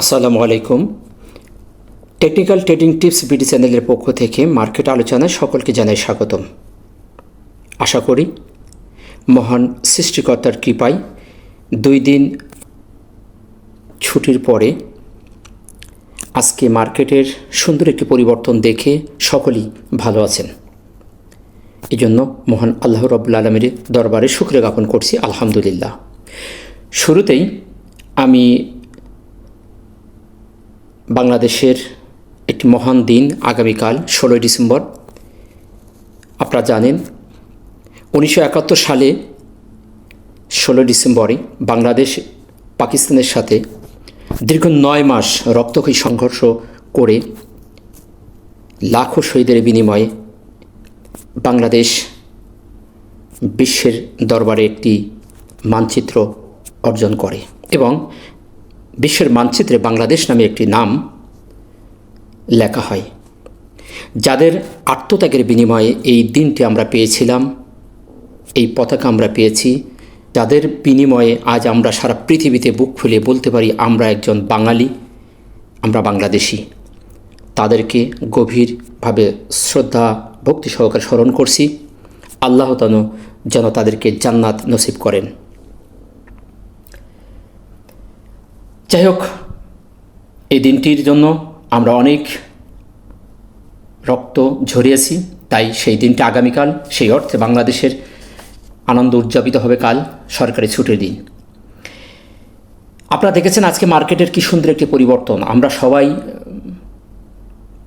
আসসালামু আলাইকুম। Technical trading tips BD চ্যানেলের পক্ষ থেকে মার্কেট আলোচনায় সকলকে জানাই স্বাগতম। আশা করি মহান সৃষ্টিকর্তার কৃপায় দুই দিন ছুটির পরে আজকে মার্কেটের সুন্দর একটি পরিবর্তন দেখে সকলেই ভালো আছেন। এই জন্য মহান আল্লাহ রবুল্লা আলমের দরবারে শুক্রিয়া জ্ঞাপন করছি, আলহামদুলিল্লাহ। শুরুতেই আমি বাংলাদেশের একটি মহান দিন আগামীকাল, ষোলোই ডিসেম্বর। আপনারা জানেন, উনিশশো একাত্তর সালে ষোলো ডিসেম্বরে বাংলাদেশ পাকিস্তানের সাথে দীর্ঘ নয় মাস রক্তক্ষয়ী সংঘর্ষ করে লাখো শহীদের বিনিময়ে বাংলাদেশ বিশ্বের দরবারে একটি মানচিত্র অর্জন করে এবং বিশ্বের মানচিত্রে বাংলাদেশ নামে একটি নাম লেখা হয়, যাদের আত্মত্যাগের বিনিময়ে এই দিনটি আমরা পেয়েছিলাম, এই পতাকা আমরা পেয়েছি, যাদের বিনিময়ে আজ আমরা সারা পৃথিবীতে বুক ফুলিয়ে বলতে পারি আমরা একজন বাঙালি, আমরা বাংলাদেশি। তাদেরকে গভীরভাবে শ্রদ্ধা, ভক্তি সহকারে স্মরণ করছি। আল্লাহ যেন তাদেরকে জান্নাত নসিব করেন। যাই হোক এই দিনটির জন্য আমরা অনেক রক্ত ঝরিয়েছি, তাই সেই দিনটি আগামীকাল, সেই অর্থে বাংলাদেশের আনন্দ উদযাপিত হবে কাল, সরকারি ছুটির দিন। আপনারা দেখেছেন আজকে মার্কেটের কি সুন্দর একটি পরিবর্তন। আমরা সবাই,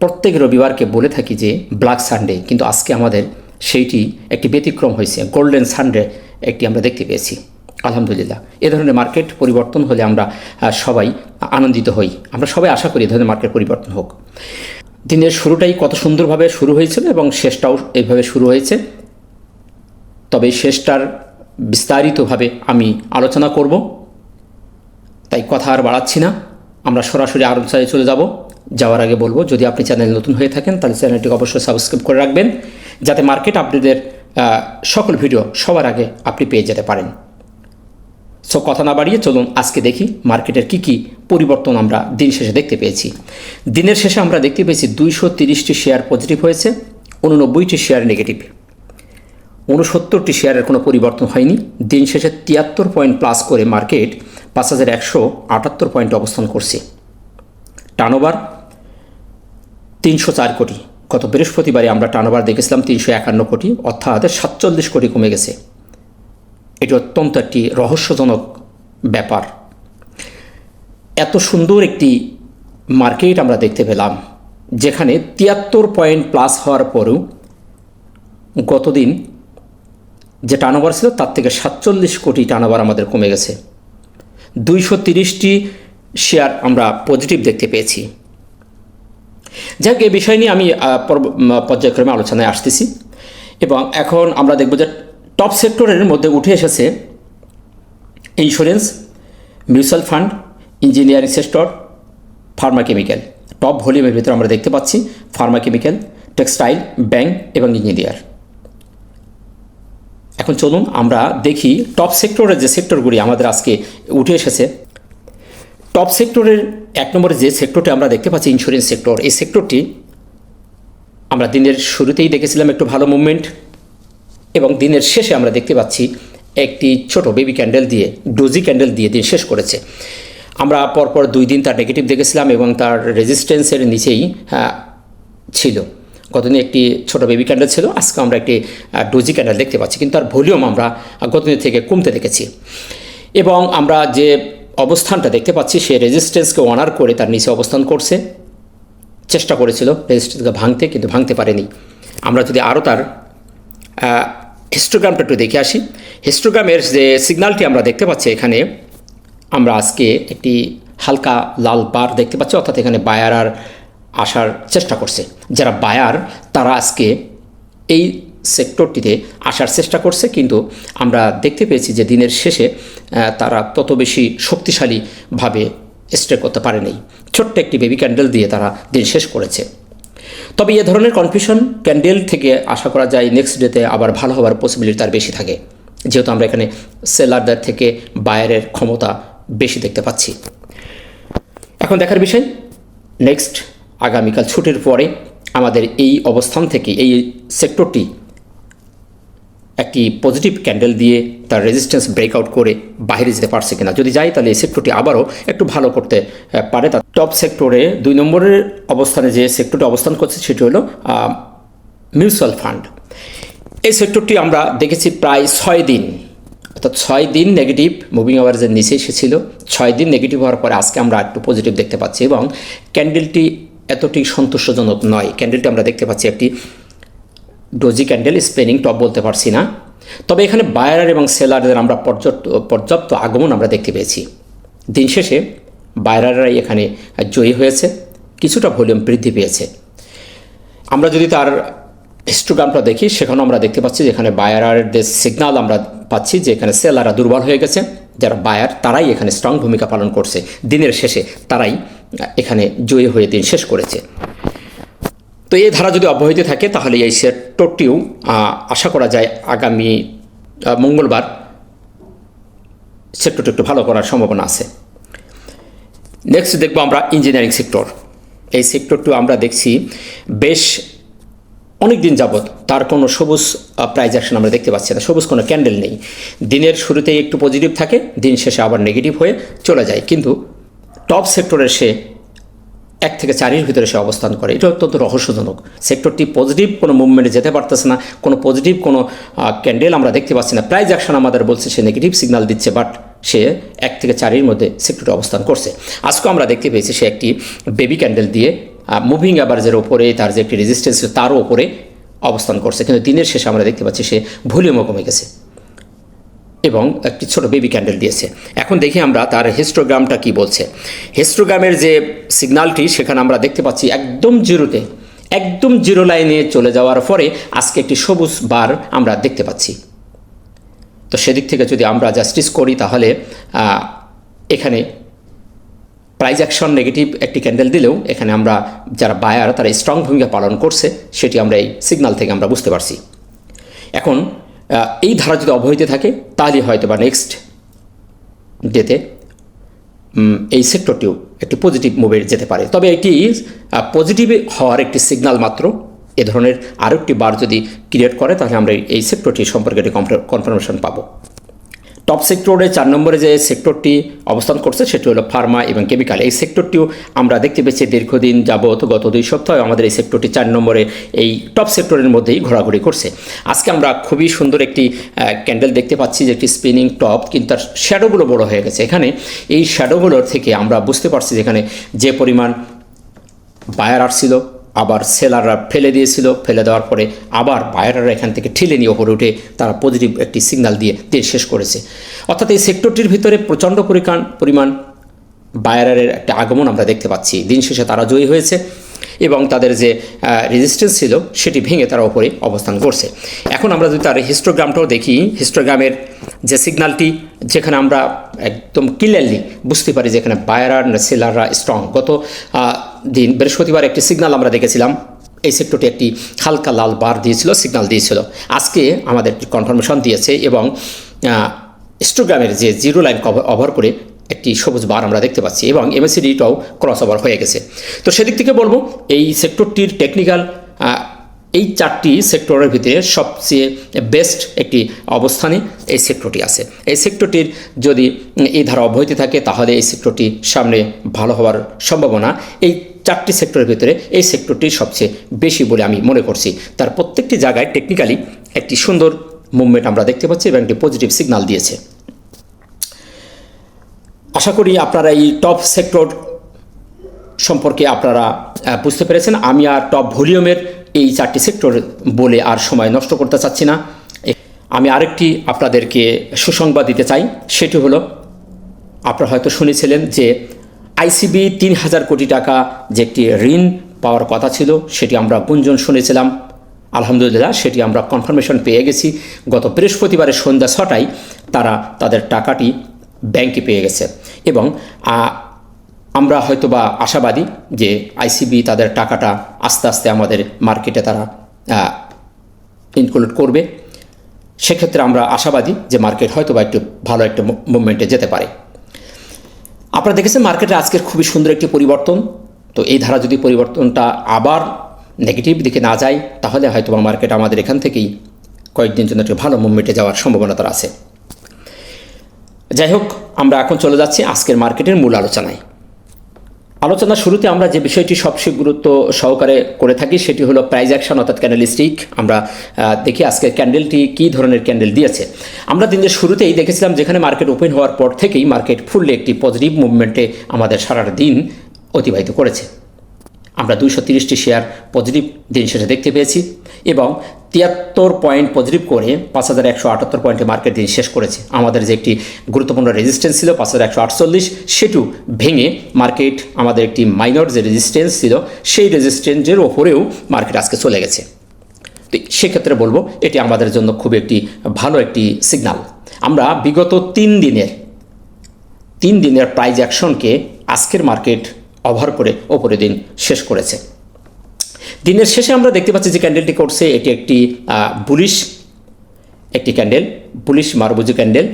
প্রত্যেক রবিবারকে বলে থাকি যে ব্ল্যাক সানডে কিন্তু আজকে আমাদের সেইটি একটি ব্যতিক্রম হয়েছে। গোল্ডেন সানডে একটি আমরা দেখতে পেয়েছি। আলহামদুলিল্লাহ। এ ধরনের মার্কেট পরিবর্তন হলে আমরা সবাই আনন্দিত হই। আমরা সবাই আশা করি এ ধরনের মার্কেট পরিবর্তন হোক। দিনের শুরুটাই কত সুন্দরভাবে শুরু হয়েছিল এবং শেষটাও এইভাবে শুরু হয়েছে। তবে শেষটার বিস্তারিতভাবে আমি আলোচনা করব। তাই কথা আর বাড়াচ্ছি না। আমরা সরাসরি আলোচনায় চলে যাব। যাওয়ার আগে বলব, যদি আপনি চ্যানেল নতুন হয়ে থাকেন, তাহলে চ্যানেলটিকে অবশ্যই সাবস্ক্রাইব করে রাখবেন। যাতে মার্কেট আপডেটের সকল ভিডিও সবার আগে আপনি পেয়ে যেতে পারেন। সো কথা না বাড়িয়ে চলুন আজকে দেখি মার্কেটের কি কি পরিবর্তন আমরা দিন শেষে দেখতে পেয়েছি। দিনের শেষে আমরা দেখতে পেয়েছি দুইশো তিরিশটি শেয়ার পজিটিভ হয়েছে, উননব্বইটি শেয়ার নেগেটিভ উনসত্তরটি শেয়ারের কোনো পরিবর্তন হয়নি, দিন শেষে তিয়াত্তর পয়েন্ট প্লাস করে মার্কেট পাঁচ হাজার একশো আটাত্তর পয়েন্ট অবস্থান করছে। টার্নওভার তিনশো চার কোটি। গত বৃহস্পতিবারে আমরা টার্নওভার দেখেছিলাম তিনশো একান্ন কোটি, অর্থাৎ সাতচল্লিশ কোটি কমে গেছে। এটি অত্যন্ত একটি রহস্যজনক ব্যাপার। এত সুন্দর একটি মার্কেট আমরা দেখতে পেলাম, যেখানে তিয়াত্তর পয়েন্ট প্লাস হওয়ার পরেও গতদিন যে টার্নওভার ছিল তার থেকে সাতচল্লিশ কোটি টার্নওভার আমাদের কমে গেছে। দুইশো তিরিশটি শেয়ার আমরা পজিটিভ দেখতে পেয়েছি। যাক এই বিষয় নিয়ে আমি পর্যায়ক্রমে আলোচনায় আসতেছি। এবং এখন আমরা দেখব যে টপ সেক্টরের মধ্যে উঠে এসেছে insurance mutual fund engineering sector pharma chemical top ভলিউমের ভিতরে আমরা দেখতে পাচ্ছি ফার্মা কেমিক্যাল টেক্সটাইল ব্যাংক এবং ইঞ্জিনিয়ার এখন চলুন আমরা দেখি টপ সেক্টরের যে সেক্টরগুলি আমাদের আজকে উঠে এসেছে। টপ সেক্টরের এক নম্বরে যে সেক্টরটি আমরা দেখতে পাচ্ছি ইন্স্যুরেন্স সেক্টর এই সেক্টরটি আমরা দিনের শুরুতেই দেখেছিলাম একটু ভালো মুভমেন্ট এবং দিনের শেষে আমরা দেখতে পাচ্ছি একটি ছোট বেবি ক্যান্ডেল দিয়ে ডোজি ক্যান্ডেল দিয়ে দিন শেষ করেছে। আমরা পরপর দুই দিন তার নেগেটিভ দেখেছিলাম এবং তার রেজিস্ট্যান্সের নিচেই ছিল। গতদিন একটি ছোট বেবি ক্যান্ডেল ছিল আজকে আমরা একটি ডোজি ক্যান্ডেল দেখতে পাচ্ছি। কিন্তু তার ভলিউম আমরা গতদিন থেকে কমতে দেখেছি। এবং আমরা যে অবস্থানটা দেখতে পাচ্ছি, সে রেজিস্ট্যান্সকে অনার করে তার নিচে অবস্থান করছে। চেষ্টা করেছিল রেজিস্ট্যান্সকে ভাঙতে, কিন্তু ভাঙতে পারেনি। আমরা যদি আরও তার হিস্টোগ্রামটা একটু দেখে আসি। হিস্টোগ্রামের যে সিগনালটি আমরা দেখতে পাচ্ছি এখানে, আমরা আজকে একটি হালকা লাল বার দেখতে পাচ্ছি, অর্থাৎ এখানে বায়ার আর আসার চেষ্টা করছে। যারা বায়ার তারা আজকে এই সেক্টরটিতে আসার চেষ্টা করছে, কিন্তু আমরা দেখতে পেয়েছি যে দিনের শেষে তারা তত বেশি শক্তিশালীভাবে স্টে করতে পারেনি। ছোট্ট একটি বেবি ক্যান্ডেল দিয়ে তারা দিন শেষ করেছে। তবে এ ধরনের কনফিউশন ক্যান্ডেল থেকে আশা করা যায় নেক্সট ডেতে আবার ভালো হওয়ার পসিবিলিটি তার বেশি থাকে। যেহেতু আমরা এখানে সেলারদের থেকে বায়ারের ক্ষমতা বেশি দেখতে পাচ্ছি। এখন দেখার বিষয় নেক্সট আগামীকাল ছুটির পরে আমাদের এই অবস্থান থেকে, এই সেক্টরটি একটি পজিটিভ ক্যান্ডেল দিয়ে তার রেজিস্ট্যান্স ব্রেকআউট করে বাইরে যেতে পারছে কিনা। যদি যাই, তাহলে এই সেক্টরটি আবারও একটু ভালো করতে পারে। তার টপ সেক্টরে দুই নম্বরের অবস্থানে যে সেক্টরটি অবস্থান করছে, সেটি হলো মিউচুয়াল ফান্ড এই সেক্টরটি আমরা দেখেছি প্রায় ছয় দিন। অর্থাৎ ছয় দিন নেগেটিভ মুভিং অ্যাভারেজের নিচে এসেছিল। ছয় দিন নেগেটিভ হওয়ার পরে আজকে আমরা একটু পজিটিভ দেখতে পাচ্ছি এবং ক্যান্ডেলটি এতটি সন্তোষজনক নয়। ক্যান্ডেলটি আমরা দেখতে পাচ্ছি একটি ডোজি ক্যান্ডেল স্পেনিং টপ বলতে পারছি না। তবে এখানে বায়ার এবং সেলারদের আমরা পর্যাপ্ত পর্যাপ্ত আগমন আমরা দেখতে পেয়েছি। দিন শেষে বায়ারারাই এখানে জয়ী হয়েছে, কিছুটা ভলিউম বৃদ্ধি পেয়েছে। আমরা যদি তার হিস্টোগ্রামটা দেখি, সেখানেও আমরা দেখতে পাচ্ছি যে এখানে বায়ারদের সিগনাল আমরা পাচ্ছি যে এখানে সেলাররা দুর্বল হয়ে গেছে। যারা বায়ার তারাই এখানে স্ট্রং ভূমিকা পালন করছে। দিনের শেষে তারাই এখানে জয়ী হয়ে দিন শেষ করেছে। তো এই ধারা যদি অব্যাহত থাকে, তাহলে এই সেক্টরটিও আহ, আশা করা যায় আগামী মঙ্গলবার সেক্টরটি একটু ভালো করার সম্ভাবনা আছে। নেক্সট দেখব আমরা ইঞ্জিনিয়ারিং সেক্টর এই সেক্টরটিও আমরা দেখছি বেশ অনেক দিন যাবৎ তার কোনো সবুজ প্রাইজ অ্যাকশন আমরা দেখতে পাচ্ছি না। সবুজ কোনো ক্যান্ডেল নেই। দিনের শুরুতেই একটু পজিটিভ থাকে দিন শেষে আবার নেগেটিভ হয়ে চলে যায়। কিন্তু টপ সেক্টরে সে এক থেকে চারের ভিতরে সে অবস্থান করে। এটা অত্যন্ত রহস্যজনক। সেক্টরটি পজিটিভ কোনো মুভমেন্টে যেতে পারতেছে না। কোনো পজিটিভ কোনো ক্যান্ডেল আমরা দেখতে পাচ্ছি না। প্রাইজ অ্যাকশন আমাদের বলছে, সে নেগেটিভ সিগন্যাল দিচ্ছে বাট সে এক থেকে চারের মধ্যে সেক্টরে অবস্থান করছে। আজকেও আমরা দেখতে পেয়েছি, সে একটি বেবি ক্যান্ডেল দিয়ে মুভিং অ্যাভারেজের ওপরে তার যে একটি রেজিস্ট্যান্স তারও ওপরে অবস্থান করছে। কিন্তু দিনের শেষে আমরা দেখতে পাচ্ছি, সে ভলিউমও কমে গেছে। এবং একটি ছোট বেবি ক্যান্ডেল দিয়েছে। এখন দেখি আমরা তার হিস্টোগ্রামটা কি বলছে। হিস্টোগ্রামের যে সিগনালটি সেখানে আমরা দেখতে পাচ্ছি একদম জিরোতে, একদম জিরো লাইনে চলে যাওয়ার পরে আজকে একটি সবুজ বার আমরা দেখতে পাচ্ছি। তো সেদিক থেকে যদি আমরা জাস্টিস করি, তাহলে এখানে প্রাইজ অ্যাকশন নেগেটিভ একটি ক্যান্ডেল দিলেও, এখানে আমরা যারা বায়ার তারা স্ট্রং ভূমিকা পালন করছে, সেটি আমরা এই সিগনাল থেকে আমরা বুঝতে পারছি। এখন এই ধারা যদি অবহিত থাকে, তাহলে হয়তো বা নেক্সট ডেতে এই সেক্টরটিও একটি পজিটিভ মুভে যেতে পারে। তবে এটি পজিটিভ হওয়ার একটি সিগনাল মাত্র। এ ধরনের আরও একটি বার যদি ক্রিয়েট করে, তাহলে আমরা এই সেক্টরটি সম্পর্কে একটি কনফার্মেশন পাবো। টপ সেক্টরে চার নম্বরে যে সেক্টরটি অবস্থান করছে, সেটি হলো ফার্মা এবং কেমিক্যাল এই সেক্টরটিও আমরা দেখতে পেয়েছি দীর্ঘদিন যাবত গত দুই সপ্তাহে আমাদের এই সেক্টরটি চার নম্বরে এই টপ সেক্টরের মধ্যেই ঘোরাঘুরি করছে। আজকে আমরা খুবই সুন্দর একটি ক্যান্ডেল দেখতে পাচ্ছি যে একটি স্পিনিং টপ কিন্তু তার শ্যাডোগুলো বড় হয়ে গেছে। এখানে এই শ্যাডোগুলোর থেকে আমরা বুঝতে পারছি যেখানে যে পরিমাণ বায়ার আসছিল আবার সেলাররা ফেলে দিয়েছিল। ফেলে দেওয়ার পরে আবার বায়াররা এখান থেকে ঠেলে নিয়ে ওপরে উঠে তারা পজিটিভ একটি সিগন্যাল দিয়ে দিয়ে শেষ করেছে। অর্থাৎ এই সেক্টরটির ভিতরে প্রচণ্ড পরিমাণ বায়ারের একটা আগমন আমরা দেখতে পাচ্ছি। দিন শেষে তারা জয়ী হয়েছে এবং তাদের যে রেজিস্ট্যান্স ছিল সেটি ভেঙে তারা ওপরে অবস্থান করছে। এখন আমরা যদি তার হিস্টোগ্রামটাও দেখি হিস্টোগ্রামের যে সিগনালটি যেখানে আমরা একদম ক্লিয়ারলি বুঝতে পারি যেখানে বায়ার সেলাররা স্ট্রং গত দিন, বৃহস্পতিবার একটি সিগনাল আমরা দেখেছিলাম। এই সেক্টরটি একটি হালকা লাল বার দিয়েছিল সিগনাল দিয়েছিল। আজকে আমাদের কনফার্মেশন দিয়েছে এবং হিস্টোগ্রামের যে জিরো লাইন ওভার করে একটি সবুজ বার আমরা দেখতে পাচ্ছি এবং এমএসিডিটাও ক্রস ওভার হয়ে গেছে। তো সেদিক থেকে বলব, এই সেক্টরটির টেকনিক্যাল এই চারটি সেক্টরের ভিতরে সবচেয়ে বেস্ট একটি অবস্থানে এই সেক্টরটি আছে। এই সেক্টরটির যদি এই ধারা অব্যাহতি থাকে, তাহলে এই সেক্টরটি সামনে ভালো হওয়ার সম্ভাবনা। এই চারটি সেক্টরের ভিতরে এই সেক্টরটি সবচেয়ে বেশি বলে আমি মনে করছি। তার প্রত্যেকটি জায়গায় টেকনিক্যালি একটি সুন্দর মুভমেন্ট আমরা দেখতে পাচ্ছি এবং একটি পজিটিভ সিগন্যাল দিয়েছে। আশা করি আপনারা এই টপ সেক্টর সম্পর্কে আপনারা বুঝতে পেরেছেন। আমি আর টপ ভলিউমের এই চারটি সেক্টর বলে আর সময় নষ্ট করতে চাচ্ছি না। আমি আরেকটি আপনাদেরকে সুসংবাদ দিতে চাই। সেটি হলো, আপনারা হয়তো শুনেছিলেন যে আইসিবি তিন হাজার কোটি টাকা যে একটি ঋণ পাওয়ার কথা ছিল, সেটি আমরা গুঞ্জন শুনেছিলাম। আলহামদুলিল্লাহ, সেটি আমরা কনফার্মেশন পেয়ে গেছি। গত বৃহস্পতিবারের সন্ধ্যা ছটায় তারা তাদের টাকাটি ব্যাংকে পেয়ে গেছে। এবং আমরা হয়তোবা আশাবাদী যে আইসিবি তাদের টাকাটা আস্তে আস্তে আমাদের মার্কেটে তারা ইনক্লুড করবে। সেক্ষেত্রে আমরা আশাবাদী যে মার্কেট হয়তো বা একটু ভালো একটা মুভমেন্টে যেতে পারে। আপনারা দেখেছেন মার্কেটে আজকের খুবই সুন্দর একটি পরিবর্তন। তো এই ধারা যদি পরিবর্তনটা আবার নেগেটিভ দিকে না যায়, তাহলে হয়তো মার্কেট আমাদের এখান থেকেই কয়েকদিন জন্য একটু ভালো মুভমেন্টে যাওয়ার সম্ভাবনা তার আছে। যাই হোক, আমরা এখন চলে যাচ্ছি আজকের মার্কেটের মূল আলোচনায়। আলোচনার শুরুতে আমরা যে বিষয়টি সবচেয়ে গুরুত্ব সহকারে করে থাকি সেটি হলো প্রাইজ অ্যাকশন অর্থাৎ ক্যান্ডেল স্টিক আমরা দেখি আজকে ক্যান্ডেলটি কী ধরনের ক্যান্ডেল দিয়েছে। আমরা দিনের শুরুতেই দেখেছিলাম যেখানে মার্কেট ওপেন হওয়ার পর থেকেই মার্কেট ফুললে একটি পজিটিভ মুভমেন্টে আমাদের সারাটা দিন অতিবাহিত করেছে। আমরা দুইশো তিরিশটি শেয়ার পজিটিভ দিন শেষে দেখতে পেয়েছি এবং তিয়াত্তর পয়েন্ট পজিটিভ করে পাঁচ হাজার একশো আটাত্তর পয়েন্টে মার্কেট দিন শেষ করেছে। আমাদের যে একটি গুরুত্বপূর্ণ রেজিস্ট্যান্স ছিল পাঁচ হাজার একশো আটচল্লিশ, সেটু ভেঙে মার্কেট আমাদের একটি মাইনর যে রেজিস্ট্যান্স ছিল, সেই রেজিস্ট্যান্সের ওপরেও মার্কেট আজকে চলে গেছে। তো সেক্ষেত্রে বলব, এটি আমাদের জন্য খুব একটি ভালো একটি সিগনাল আমরা বিগত তিন দিনের তিন দিনের প্রাইজ অ্যাকশনকে আজকের মার্কেট ওভার করে ওপরে দিন শেষ করেছে। দিনের শেষে আমরা দেখতে পাচ্ছি যে ক্যান্ডেলটি করছে, এটি একটি বুলিশ একটি ক্যান্ডেল বুলিশ মারবুজি ক্যান্ডেল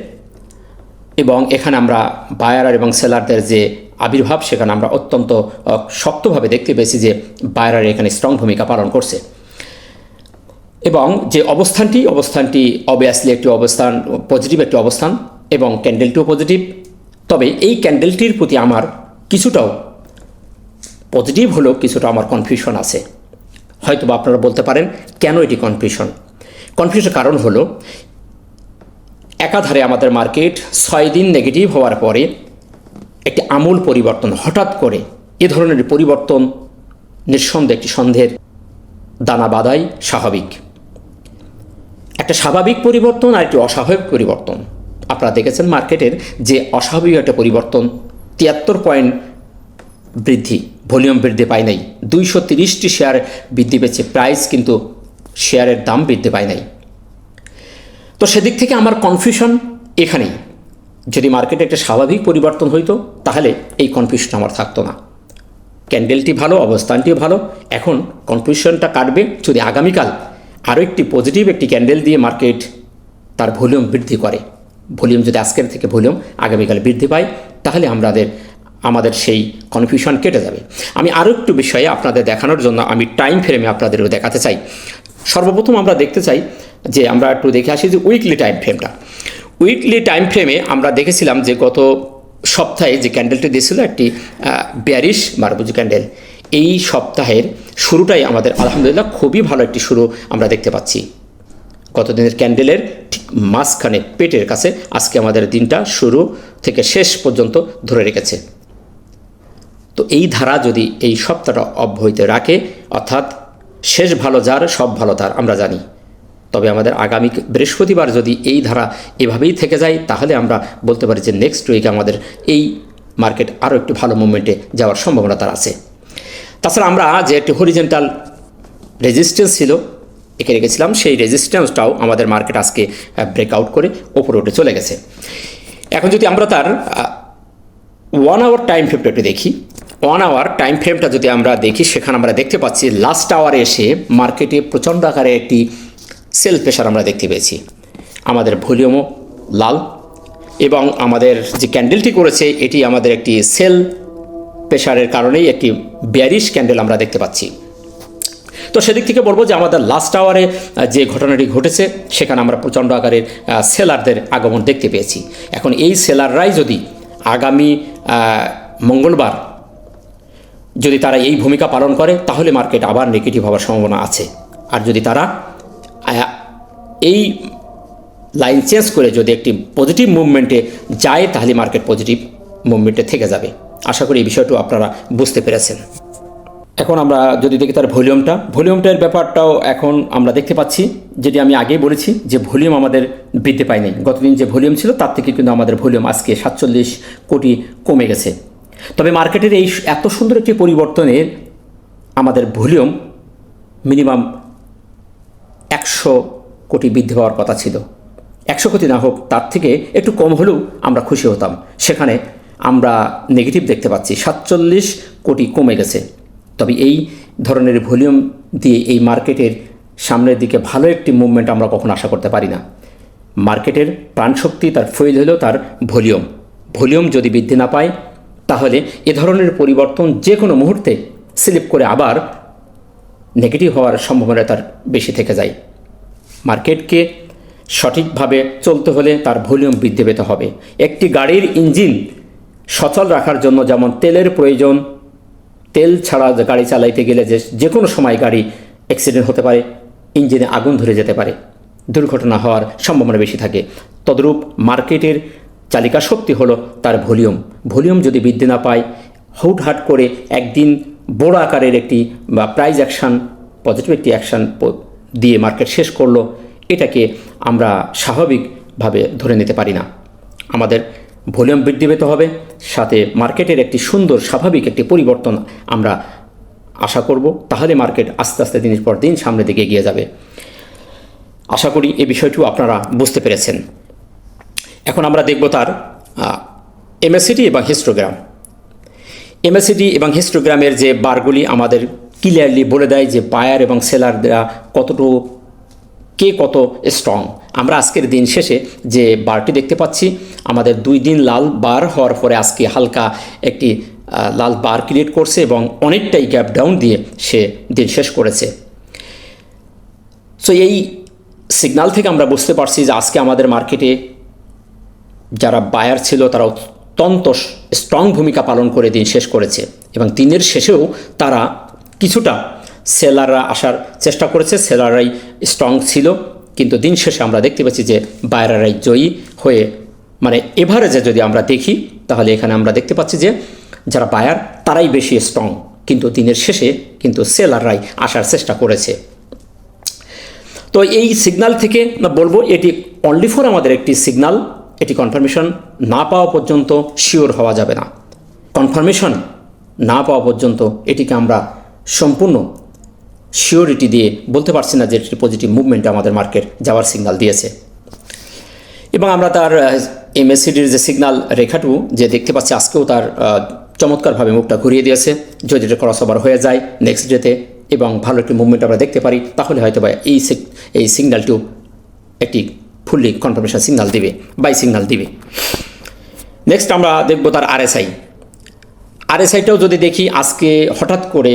এবং এখানে আমরা বায়ার এবং সেলারদের যে আবির্ভাব, সেখানে আমরা অত্যন্ত শক্তভাবে দেখতে পেয়েছি যে বায়ার এখানে স্ট্রং ভূমিকা পালন করছে। এবং যে অবস্থানটি অবস্থানটি অবভিয়াসলি একটি অবস্থান পজিটিভ একটি অবস্থান এবং ক্যান্ডেলটিও পজিটিভ তবে এই ক্যান্ডেলটির প্রতি আমার কিছুটাও পজিটিভ হলেও কিছুটা আমার কনফিউশন আছে। হয়তো আপনারা বলতে পারেন, কেন এটি কনফিউশন কনফিউশন কারণ হলো, একাধারে আমাদের মার্কেট ছয় দিন নেগেটিভ হওয়ার পরে একটি আমূল পরিবর্তন হঠাৎ করে এ ধরনের পরিবর্তন নিঃসন্দেহে একটি সন্দেহের দানা বাদাই স্বাভাবিক। একটা স্বাভাবিক পরিবর্তন আর একটি অস্বাভাবিক পরিবর্তন। আপনারা দেখেছেন মার্কেটের যে অস্বাভাবিক একটা পরিবর্তন, তিয়াত্তর পয়েন্ট বৃদ্ধি। ভলিউম বৃদ্ধি পায় নাই। দুইশো তিরিশটি শেয়ার বৃদ্ধি পেয়েছে, প্রাইস কিন্তু শেয়ারের দাম বৃদ্ধি পায় নাই। তো সেদিক থেকে আমার কনফিউশন এখানেই। যদি মার্কেটে একটা স্বাভাবিক পরিবর্তন হইতো, তাহলে এই কনফিউশন আমার থাকতো না। ক্যান্ডেলটি ভালো অবস্থানটিও ভালো, এখন কনফিউশনটা কাটবে যদি আগামীকাল আরও একটি পজিটিভ একটি ক্যান্ডেল দিয়ে মার্কেট তার ভলিউম বৃদ্ধি করে। ভলিউম যদি আজকের থেকে ভলিউম আগামীকাল বৃদ্ধি পায়, তাহলে আমাদের আমাদের সেই কনফিউশন কেটে যাবে। আমি আরও একটু বিষয়ে আপনাদের দেখানোর জন্য আমি টাইম ফ্রেমে আপনাদেরও দেখাতে চাই। সর্বপ্রথম আমরা দেখতে চাই যে আমরা একটু দেখে আসি যে উইকলি টাইম ফ্রেমটা উইকলি টাইম ফ্রেমে আমরা দেখেছিলাম যে গত সপ্তাহে যে ক্যান্ডেলটি দিয়েছিল একটি ব্যারিশ মারবুজি ক্যান্ডেল এই সপ্তাহের শুরুটাই আমাদের আলহামদুলিল্লাহ খুবই ভালো একটি শুরু আমরা দেখতে পাচ্ছি। গত দিনের ক্যান্ডেলের ঠিক মাঝখানে পেটের কাছে আজকে আমাদের দিনটা শুরু থেকে শেষ পর্যন্ত ধরে রেখেছে। তো এই ধারা যদি এই সপ্তাহটা অব্যাহত রাখে, অর্থাৎ শেষ ভালো যার, সব ভালো তার, আমরা জানি। তবে আমাদের আগামী বৃহস্পতিবার যদি এই ধারা এভাবেই থেকে যায়, তাহলে আমরা বলতে পারি যে নেক্সট উইকে আমাদের এই মার্কেট আরও একটু ভালো মুভমেন্টে যাওয়ার সম্ভাবনা তার আছে। তাছাড়া আমরা যে একটি হরিজেন্টাল রেজিস্ট্যান্স ছিল, এঁকে রেখেছিলাম, সেই রেজিস্ট্যান্সটাও আমাদের মার্কেট আজকে ব্রেকআউট করে ওপরে উঠে চলে গেছে। এখন যদি আমরা তার ওয়ান আওয়ার টাইম ফিফটি দেখি ওয়ান আওয়ার টাইম ফ্রেমটা যদি আমরা দেখি, সেখানে আমরা দেখতে পাচ্ছি লাস্ট আওয়ারে এসে মার্কেটে প্রচণ্ড আকারে একটি সেল প্রেশার আমরা দেখতে পেয়েছি। আমাদের ভলিউমও লাল এবং আমাদের যে ক্যান্ডেলটি করেছে, এটি আমাদের একটি সেল প্রেশারের কারণেই একটি ব্যারিশ ক্যান্ডেল আমরা দেখতে পাচ্ছি। তো সেদিক থেকে বলব যে আমাদের লাস্ট আওয়ারে যে ঘটনাটি ঘটেছে, সেখানে আমরা প্রচণ্ড আকারের সেলারদের আগমন দেখতে পেয়েছি। এখন এই সেলাররাই যদি আগামী মঙ্গলবার যদি তারা এই ভূমিকা পালন করে, তাহলে মার্কেট আবার নেগেটিভ হওয়ার সম্ভাবনা আছে। আর যদি তারা এই লাইন চেঞ্জ করে যদি একটি পজিটিভ মুভমেন্টে যায়, তাহলে মার্কেট পজিটিভ মুভমেন্টে থেকে যাবে। আশা করি এই বিষয়টি আপনারা বুঝতে পেরেছেন। এখন আমরা যদি দেখি তার ভলিউমটা, ভলিউমটার ব্যাপারটাও এখন আমরা দেখতে পাচ্ছি। যেটি আমি আগেই বলেছি যে ভলিউম আমাদের বৃদ্ধি পায়নি, গতদিন যে ভলিউম ছিল, তার থেকে কিন্তু আমাদের ভলিউম আজকে সাতচল্লিশ কোটি কমে গেছে। তবে মার্কেটের এই এত সুন্দর একটি পরিবর্তনের আমাদের ভলিউম মিনিমাম একশো কোটি বৃদ্ধি পাওয়ার কথা ছিল। একশো কোটি না হোক, তার থেকে একটু কম হলেও আমরা খুশি হতাম। সেখানে আমরা নেগেটিভ দেখতে পাচ্ছি। সাতচল্লিশ কোটি কমে গেছে। তবে এই ধরনের ভলিউম দিয়ে এই মার্কেটের সামনের দিকে ভালো একটি মুভমেন্ট আমরা কখনো আশা করতে পারি না। মার্কেটের প্রাণশক্তি, তার ফুয়েল হলেও তার ভলিউম। ভলিউম যদি বৃদ্ধি না পায় তাহলে এ ধরনের পরিবর্তন যে কোনো মুহূর্তে স্লিপ করে আবার নেগেটিভ হওয়ার সম্ভাবনা তার বেশি থেকে যায়। মার্কেটকে সঠিকভাবে চলতে হলে তার ভলিউম বৃদ্ধি পেতে হবে। একটি গাড়ির ইঞ্জিন সচল রাখার জন্য যেমন তেলের প্রয়োজন, তেল ছাড়া গাড়ি চালাইতে গেলে যে যে কোনো সময় গাড়ি অ্যাক্সিডেন্ট হতে পারে, ইঞ্জিনে আগুন ধরে যেতে পারে, দুর্ঘটনা হওয়ার সম্ভাবনা বেশি থাকে। তদ্রূপ মার্কেটের চালিকা শক্তি হলো তার ভলিউম। ভলিউম যদি বৃদ্ধি না পায়, হুটহাট করে একদিন বড় আকারের একটি বা প্রাইজ অ্যাকশান পজিটিভ একটি অ্যাকশান দিয়ে মার্কেট শেষ করল, এটাকে আমরা স্বাভাবিকভাবে ধরে নিতে পারি না। আমাদের ভলিউম বৃদ্ধি পেতে হবে, সাথে মার্কেটের একটি সুন্দর, স্বাভাবিক একটি পরিবর্তন আমরা আশা করব, তাহলে মার্কেট আস্তে আস্তে দিনের পর দিন সামনের দিকে এগিয়ে যাবে। আশা করি এই বিষয়টিও আপনারা বুঝতে পেরেছেন। এখন আমরা দেখব তার এমএসিডি এবং হিস্টোগ্রাম এমএসিডি এবং হিস্টোগ্রামের যে বারগুলি আমাদের ক্লিয়ারলি বলে দেয় যে বায়ার এবং সেলাররা কতটুকু, কে কত স্ট্রং আমরা আজকের দিন শেষে যে বারটি দেখতে পাচ্ছি, আমাদের দুই দিন লাল বার হওয়ার পরে আজকে হালকা একটি লাল বার ক্রিয়েট করছে এবং অনেকটাই গ্যাপ ডাউন দিয়ে সে দিন শেষ করেছে। সো এই সিগনাল থেকে আমরা বুঝতে পারছি যে আজকে আমাদের মার্কেটে যারা বায়ার ছিল, তারা অত্যন্ত স্ট্রং ভূমিকা পালন করে দিন শেষ করেছে। এবং দিনের শেষেও তারা কিছুটা সেলাররা আসার চেষ্টা করেছে সেলাররাই স্ট্রং ছিল। কিন্তু দিন শেষে আমরা দেখতে পাচ্ছি যে বায়রারাই জয়ী হয়ে মানে এভারেজে যদি আমরা দেখি, তাহলে এখানে আমরা দেখতে পাচ্ছি যে যারা বায়ার তারাই বেশি স্ট্রং কিন্তু দিনের শেষে কিন্তু সেলাররাই আসার চেষ্টা করেছে। তো এই সিগনাল থেকে বলব, এটি অনলি ফর আমাদের একটি সিগনাল এটি কনফার্মেশন না পাওয়া পর্যন্ত শিওর হওয়া যাবে না। কনফার্মেশন না পাওয়া পর্যন্ত এটিকে আমরা সম্পূর্ণ শিওরিটি দিয়ে বলতে পারছি না যে এটি পজিটিভ মুভমেন্ট আমাদের মার্কেট যাওয়ার সিগনাল দিয়েছে। এবং আমরা তার এমএসিডির যে সিগনাল রেখাটু যে দেখতে পাচ্ছি, আজকেও তার চমৎকারভাবে মুখটা ঘুরিয়ে দিয়েছে। যদি এটা ক্রস ওভার হয়ে যায় নেক্সট ডেতে এবং ভালো একটি মুভমেন্ট আমরা দেখতে পারি, তাহলে হয়তো বা এই এই সিগন্যালটিও একটি ফুললি কনফার্মেশন সিগনাল দিবে বাই সিগনাল দিবে। নেক্সট আমরা দেখব তার আরএসআই আরএসআইটাও যদি দেখি, আজকে হঠাৎ করে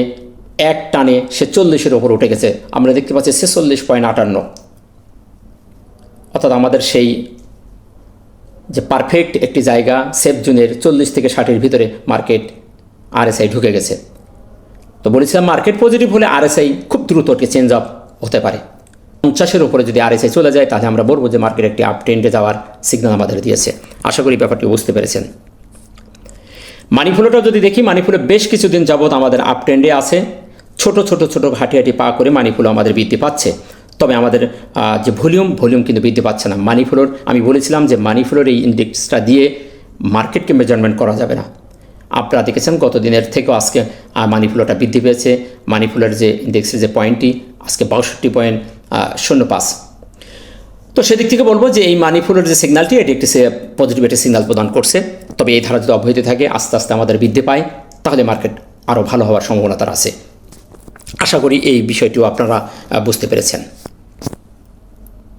এক টানে সে চল্লিশের ওপর উঠে গেছে। আমরা দেখতে পাচ্ছি ছেচল্লিশ পয়েন্ট আটান্ন। অর্থাৎ আমাদের সেই যে পারফেক্ট একটি জায়গা সেফ জোনের চল্লিশ থেকে ষাটের ভিতরে মার্কেট আরএসআই ঢুকে গেছে। তো বলেছিলাম মার্কেট পজিটিভ হলে আরএসআই খুব দ্রুত একটি চেঞ্জ আপ হতে পারে। পঞ্চাশের উপরে যদি আরএসআই চলে যায়, তাহলে আমরা বলব যে মার্কেট একটি আপ ট্রেন্ডে যাওয়ার সিগন্যাল আমাদের দিয়েছে। আশা করি ব্যাপারটি বুঝতে পেরেছেন। মানিফুলোটা যদি দেখি মানিফুলো বেশ কিছুদিন যাবৎ আমাদের আপ ট্রেন্ডে আছে। ছোট ছোট ছোট হাঁটি হাঁটি পা করে মানিফুলো আমাদের বৃদ্ধি পাচ্ছে। তবে আমাদের যে ভলিউম ভলিউম কিন্তু বৃদ্ধি পাচ্ছে না। মানিফুলোর আমি বলেছিলাম যে মানিফুলোর এই ইন্ডেক্সটা দিয়ে মার্কেটকে মেজারমেন্ট করা যাবে না। আপনারা দেখেছেন গত দিনের থেকেও আজকে মানিফুলোটা বৃদ্ধি পেয়েছে। মানিফুলের যে ইন্ডেক্সের যে পয়েন্টটি আজকে বাষট্টি পয়েন্ট শূন্য পাঁচ তো সেদিক থেকে বলব যে এই মানিফুলের যে সিগনালটি এটি একটি পজিটিভ একটি সিগনাল প্রদান করছে। তবে এই ধারা যদি অব্যাহত থাকে, আস্তে আস্তে আমাদের বৃদ্ধি পায়, তাহলে মার্কেট আরও ভালো হওয়ার সম্ভাবনা তার আছে। আশা করি এই বিষয়টিও আপনারা বুঝতে পেরেছেন।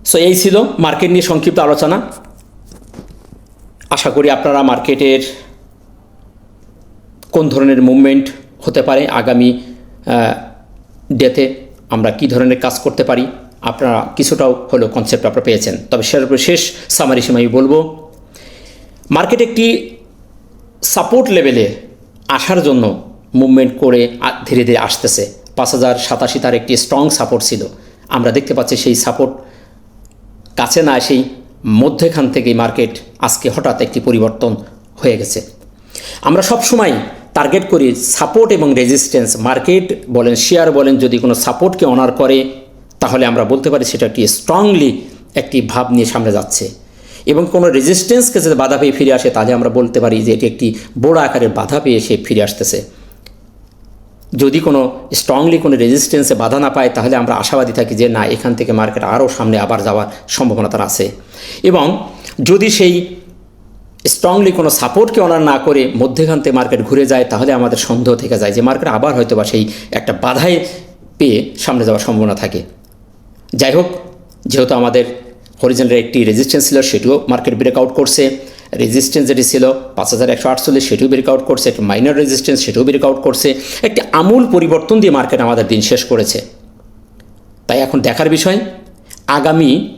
সো এই ছিল মার্কেট নিয়ে সংক্ষিপ্ত আলোচনা। আশা করি আপনারা মার্কেটের কোন ধরনের মুভমেন্ট হতে পারে আগামী ডেতে আমরা কি ধরনের কাজ করতে পারি আপনারা কিছুটাও হলো কনসেপ্ট আপনারা পেয়েছেন। তবে সেটার উপরে শেষ সামারি সময় বলব মার্কেট একটি সাপোর্ট লেভেলে আসার জন্য মুভমেন্ট করে ধীরে ধীরে আসতেছে। পাঁচ হাজার সাতাশি তার একটি স্ট্রং সাপোর্ট ছিল। আমরা দেখতে পাচ্ছি সেই সাপোর্ট কাছে না এসেই মধ্যেখান থেকেই মার্কেট আজকে হঠাৎ একটি পরিবর্তন হয়ে গেছে। আমরা সব সময় টার্গেট করি সাপোর্ট এবং রেজিস্ট্যান্স মার্কেট বলেন শেয়ার বলেন, যদি কোনো সাপোর্টকে অনার করে তাহলে আমরা বলতে পারি সেটা একটি স্ট্রংলি একটি ভাব নিয়ে সামনে যাচ্ছে। এবং কোনো রেজিস্ট্যান্সকে যদি বাধা পেয়ে ফিরে আসে, তাহলে আমরা বলতে পারি যে এটি একটি বড় আকারের বাধা পেয়ে সে ফিরে আসতেছে। যদি কোনো স্ট্রংলি কোনো রেজিস্ট্যান্সে বাধা না পায়, তাহলে আমরা আশাবাদী থাকি যে না, এখান থেকে মার্কেট আরও সামনে আবার যাওয়ার সম্ভাবনা তার আছে। এবং যদি সেই স্ট্রংলি কোনো সাপোর্টকে অনার না করে মধ্যেখানতে মার্কেট ঘুরে যায়, তাহলে আমাদের সন্দেহ থেকে যায় যে মার্কেট আবার হয়তো বা সেই একটা বাধায় পেয়ে সামনে যাওয়ার সম্ভাবনা থাকে। যাই হোক যেহেতু আমাদের হরিজেনের একটি রেজিস্ট্যান্স ছিল, সেটিও মার্কেট ব্রেকআউট করছে। রেজিস্ট্যান্স যেটি ছিল, পাঁচ হাজার একশো আটচল্লিশ, সেটিও ব্রেকআউট করছে। একটি মাইনর রেজিস্ট্যান্স সেটিও ব্রেকআউট করছে। একটি আমূল পরিবর্তন দিয়ে মার্কেট আমাদের দিন শেষ করেছে। তাই এখন দেখার বিষয়, আগামী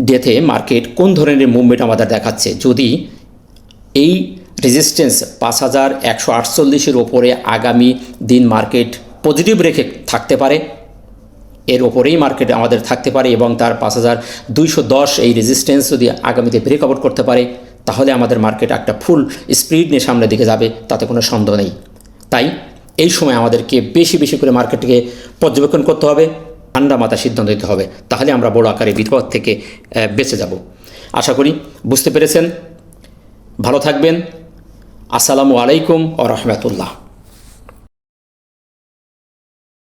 ডেতে মার্কেট কোন ধরনের মুভমেন্ট আমাদের দেখাচ্ছে? যদি এই রেজিস্ট্যান্স পাঁচ হাজার একশো আটচল্লিশের ওপরে আগামী দিন মার্কেট পজিটিভ রেখে থাকতে পারে এর ওপরেই মার্কেট আমাদের থাকতে পারে এবং তার পাঁচ হাজার দুইশো দশ এই রেজিস্ট্যান্স যদি আগামীতে ব্রেক আউট করতে পারে, তাহলে আমাদের মার্কেট একটা ফুল স্পিড নিয়ে সামনের দিকে যাবে, তাতে কোনো সন্দেহ নেই। তাই এই সময় আমাদেরকে বেশি বেশি করে মার্কেটকে পর্যবেক্ষণ করতে হবে, ঠান্ডা মাথা সিদ্ধান্ত নিতে হবে, তাহলে আমরা বড় আকারে বিপদ থেকে বেঁচে যাব। আশা করি বুঝতে পেরেছেন। ভালো থাকবেন। আসসালামু আলাইকুম ও রহমতুল্লাহ।